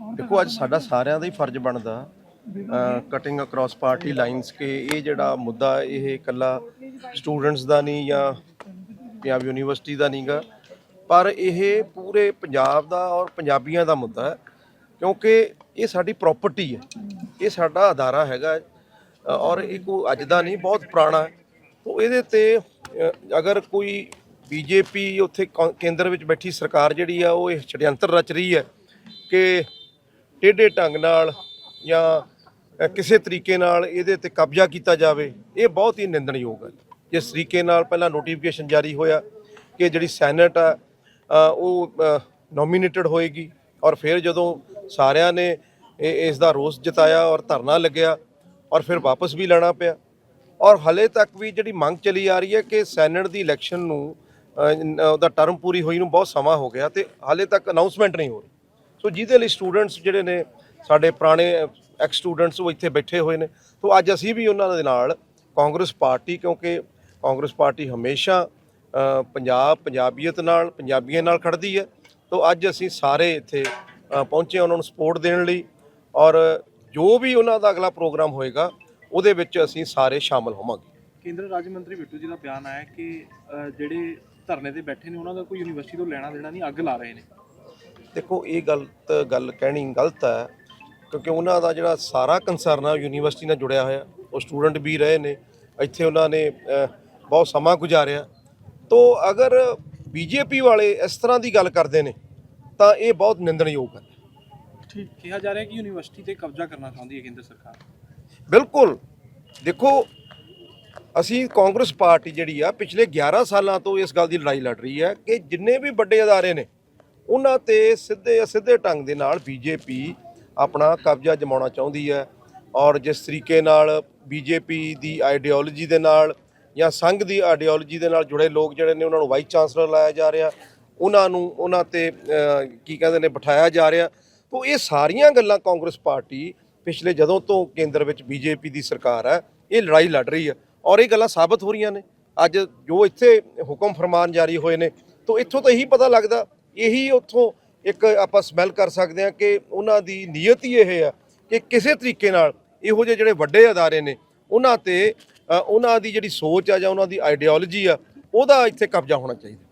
ਦੇਖੋ ਅੱਜ ਸਾਡਾ ਸਾਰਿਆਂ ਦਾ ਹੀ ਫਰਜ਼ ਬਣਦਾ ਕਟਿੰਗ ਅਕ੍ਰੋਸ ਪਾਰਟੀ ਲਾਈਨਸ ਕਿ ਇਹ ਜਿਹੜਾ ਮੁੱਦਾ ਇਹ ਇਕੱਲਾ ਸਟੂਡੈਂਟਸ ਦਾ ਨਹੀਂ ਜਾਂ ਪੰਜਾਬ ਯੂਨੀਵਰਸਿਟੀ ਦਾ ਨਹੀਂਗਾ ਪਰ ਇਹ ਪੂਰੇ ਪੰਜਾਬ ਦਾ ਔਰ ਪੰਜਾਬੀਆਂ ਦਾ ਮੁੱਦਾ ਹੈ ਕਿਉਂਕਿ ਇਹ ਸਾਡੀ ਪ੍ਰਾਪਰਟੀ ਹੈ ਇਹ ਸਾਡਾ ਅਦਾਰਾ ਹੈਗਾ ਔਰ ਇਹ ਕੋਈ ਅੱਜ ਦਾ ਨਹੀਂ ਬਹੁਤ ਪੁਰਾਣਾ ਹੈ। ਤੋ ਇਹਦੇ ਤੇ ਅਗਰ ਕੋਈ ਬੀਜੇਪੀ ਉੱਥੇ ਕੌ- ਕੇਂਦਰ ਵਿੱਚ ਬੈਠੀ ਸਰਕਾਰ ਜਿਹੜੀ ਆ ਉਹ ਇਹ ਛੜਯੰਤਰ ਰਚ ਰਹੀ ਹੈ ਕਿ ਟੇਢੇ ਢੰਗ ਨਾਲ ਜਾਂ ਕਿਸੇ ਤਰੀਕੇ ਨਾਲ ਇਹਦੇ ਤੇ ਕਬਜ਼ਾ ਕੀਤਾ ਜਾਵੇ, ਇਹ ਬਹੁਤ ਹੀ ਨਿੰਦਣਯੋਗ ਹੈ। ਜਿਸ ਤਰੀਕੇ ਨਾਲ ਪਹਿਲਾਂ ਨੋਟੀਫਿਕੇਸ਼ਨ ਜਾਰੀ ਹੋਇਆ ਕਿ ਜਿਹੜੀ ਸੈਨੇਟ ਆ ਉਹ ਨੋਮੀਨੇਟਡ ਹੋਏਗੀ ਔਰ ਫਿਰ ਜਦੋਂ ਸਾਰਿਆਂ ਨੇ ਇਸ ਦਾ ਰੋਸ ਜਤਾਇਆ ਔਰ ਧਰਨਾ ਲੱਗਿਆ ਔਰ ਫਿਰ ਵਾਪਸ ਵੀ ਲੈਣਾ ਪਿਆ ਔਰ ਹਲੇ ਤੱਕ ਵੀ ਜਿਹੜੀ ਮੰਗ ਚਲੀ ਆ ਰਹੀ ਹੈ ਕਿ ਸੈਨੇਟ ਦੀ ਇਲੈਕਸ਼ਨ ਨੂੰ ਉਹਦਾ ਟਰਮ ਪੂਰੀ ਹੋਈ ਨੂੰ ਬਹੁਤ ਸਮਾਂ ਹੋ ਗਿਆ ਤੇ ਹਾਲੇ ਤੱਕ ਅਨਾਉਂਸਮੈਂਟ ਨਹੀਂ ਹੋ ਰਹੀ। ਸੋ ਜਿਹਦੇ ਲਈ ਸਟੂਡੈਂਟਸ ਜਿਹੜੇ ਨੇ ਸਾਡੇ ਪੁਰਾਣੇ ਐਕਸ ਸਟੂਡੈਂਟਸ ਉਹ ਇੱਥੇ ਬੈਠੇ ਹੋਏ ਨੇ। ਸੋ ਅੱਜ ਅਸੀਂ ਵੀ ਉਹਨਾਂ ਦੇ ਨਾਲ ਕਾਂਗਰਸ ਪਾਰਟੀ ਕਿਉਂਕਿ ਕਾਂਗਰਸ ਪਾਰਟੀ ਹਮੇਸ਼ਾ ਪੰਜਾਬ ਪੰਜਾਬੀਅਤ ਨਾਲ ਪੰਜਾਬੀਆਂ ਨਾਲ ਖੜਦੀ ਹੈ। ਸੋ ਅੱਜ ਅਸੀਂ ਸਾਰੇ ਇੱਥੇ ਅ, ਪਹੁੰਚੇ ਉਹਨਾਂ ਨੂੰ ਸਪੋਰਟ ਦੇਣ ਲਈ ਔਰ ਜੋ ਵੀ ਉਹਨਾਂ ਦਾ ਅਗਲਾ ਪ੍ਰੋਗਰਾਮ ਹੋਏਗਾ ਉਹਦੇ ਵਿੱਚ ਅਸੀਂ ਸਾਰੇ ਸ਼ਾਮਲ ਹੋਵਾਂਗੇ। ਕੇਂਦਰ ਰਾਜ ਮੰਤਰੀ ਬਿੱਟੂ ਜੀ ਦਾ ਬਿਆਨ ਆਇਆ ਕਿ ਜਿਹੜੇ ਧਰਨੇ ਤੇ ਬੈਠੇ ਨੇ ਉਹਨਾਂ ਦਾ ਕੋਈ ਯੂਨੀਵਰਸਿਟੀ ਤੋਂ ਲੈਣਾ ਦੇਣਾ ਨਹੀਂ ਅੱਗ ਲਾ ਰਹੇ ਨੇ। ਦੇਖੋ ਇਹ ਗਲਤ ਗੱਲ ਕਹਿਣੀ ਗਲਤ ਹੈ ਕਿਉਂਕਿ ਉਹਨਾਂ ਦਾ ਜਿਹੜਾ ਸਾਰਾ ਕੰਸਰਨ ਆ ਯੂਨੀਵਰਸਿਟੀ ਨਾਲ ਜੁੜਿਆ ਹੋਇਆ। ਉਹ ਸਟੂਡੈਂਟ ਵੀ ਰਹੇ ਨੇ ਇੱਥੇ ਉਹਨਾਂ ਨੇ ਬਹੁਤ ਸਮਾਂ ਗੁਜ਼ਾਰਿਆ। ਤੋਂ ਅਗਰ ਬੀਜੇਪੀ ਵਾਲੇ ਇਸ ਤਰ੍ਹਾਂ ਦੀ ਗੱਲ ਕਰਦੇ ਨੇ ਤਾਂ ਇਹ ਬਹੁਤ ਨਿੰਦਣਯੋਗ ਹੈ। ਠੀਕ। ਕਿਹਾ ਜਾ ਰਿਹਾ ਕਿ ਯੂਨੀਵਰਸਿਟੀ ਤੇ ਕਬਜ਼ਾ ਕਰਨਾ ਚਾਹੁੰਦੀ ਹੈ ਕੇਂਦਰ ਸਰਕਾਰ। ਬਿਲਕੁਲ। ਦੇਖੋ ਅਸੀਂ ਕਾਂਗਰਸ ਪਾਰਟੀ ਜਿਹੜੀ ਆ ਪਿਛਲੇ 11 ਸਾਲਾਂ ਤੋਂ ਇਸ ਗੱਲ ਦੀ ਲੜਾਈ ਲੜ ਰਹੀ ਹੈ ਕਿ ਜਿੰਨੇ ਵੀ ਵੱਡੇ ਅਦਾਰੇ ਨੇ ਉਹਨਾਂ ਤੇ ਸਿੱਧੇ ਅਸਿੱਧੇ ਢੰਗ ਦੇ ਨਾਲ ਬੀਜੇਪੀ ਆਪਣਾ ਕਬਜ਼ਾ ਜਮਾਉਣਾ ਚਾਹੁੰਦੀ ਹੈ। ਔਰ ਜਿਸ ਤਰੀਕੇ ਨਾਲ ਬੀਜੇਪੀ ਦੀ ਆਈਡੀਓਲੋਜੀ ਦੇ ਨਾਲ ਜਾਂ ਸੰਘ ਦੀ ਆਈਡੀਓਲੋਜੀ ਦੇ ਨਾਲ ਜੁੜੇ ਲੋਕ ਜਿਹੜੇ ਨੇ, ਉਹਨਾਂ ਨੂੰ ਵਾਈਸ ਚਾਂਸਲਰ ਲਾਇਆ ਜਾ ਰਿਹਾ। ਉਹਨਾਂ ਨੂੰ, ਉਹਨਾਂ ਤੇ ਕੀ ਕਹਿੰਦੇ ਨੇ, ਬਿਠਾਇਆ ਜਾ ਰਿਹਾ। ਤੋਂ ਇਹ ਸਾਰੀਆਂ ਗੱਲਾਂ ਕਾਂਗਰਸ ਪਾਰਟੀ ਪਿਛਲੇ ਜਦੋਂ ਤੋਂ ਕੇਂਦਰ ਵਿੱਚ ਬੀਜੇਪੀ ਦੀ ਸਰਕਾਰ ਹੈ, ਇਹ ਲੜਾਈ ਲੜ ਰਹੀ ਹੈ। ਔਰ ਇਹ ਗੱਲਾਂ ਸਾਬਤ ਹੋ ਰਹੀਆਂ ਨੇ। ਅੱਜ ਜੋ ਇੱਥੇ ਹੁਕਮ ਫਰਮਾਨ ਜਾਰੀ ਹੋਏ ਨੇ, ਤੋਂ ਇੱਥੋਂ ਤਾਂ ਇਹੀ ਪਤਾ ਲੱਗਦਾ ਇਹੀ ਉੱਥੋਂ ਇੱਕ ਆਪਾਂ ਸਮੈਲ ਕਰ ਸਕਦੇ ਹਾਂ ਕਿ ਉਹਨਾਂ ਦੀ ਨੀਅਤ ਹੀ ਇਹ ਹੈ ਕਿ ਕਿਸੇ ਤਰੀਕੇ ਨਾਲ ਇਹੋ ਜਿਹੇ ਜਿਹੜੇ ਵੱਡੇ ਅਦਾਰੇ ਨੇ, ਉਹਨਾਂ ਤੇ ਉਹਨਾਂ ਦੀ ਜਿਹੜੀ ਸੋਚ ਆ ਜਾਂ ਉਹਨਾਂ ਦੀ ਆਈਡੀਓਲੋਜੀ ਆ, ਉਹਦਾ ਇੱਥੇ ਕਬਜ਼ਾ ਹੋਣਾ ਚਾਹੀਦਾ।